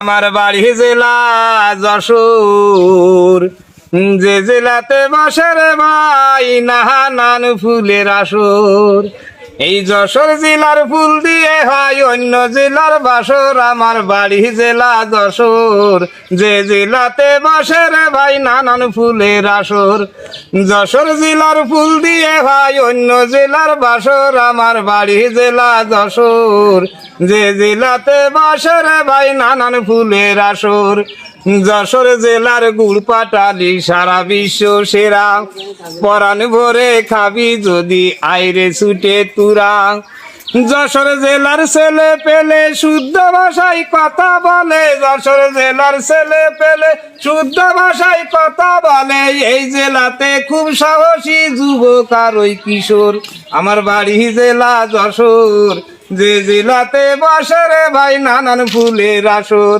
আমার বাড়ি জেলা যশোর। যে জেলাতে বসে রে ভাই নাহা নান ফুলের আসর। এই যশোর জেলার ফুল দিয়ে হয় অন্য জেলার বাসর। আমার বাড়ি জেলা যশোর। যে জেলাতে বসে রে ভাই নানান ফুলের আসর। যশোর জেলার ফুল দিয়ে হয় অন্য জেলার বাসর। আমার বাড়ি জেলা যশোর। যে জেলাতে বসে রে ভাই নানান ফুলের আসর। যশোর জেলার গুড় পাটালি সারা বিশ্ব সেরা। পরাণ ভরে খাবি যদি আইরে ছুটে তুরা। যশোর জেলার ছেলে পেলে শুদ্ধ ভাষায় কথা বলে। যশোর জেলার ছেলে পেলে শুদ্ধ ভাষায় কথা বলে। এই জেলাতে খুব সাহসী যুবক আর ওই কিশোর। আমার বাড়ি জেলা যশোর। যে জেলাতে বসে রে ভাই নানান ফুলের আসর।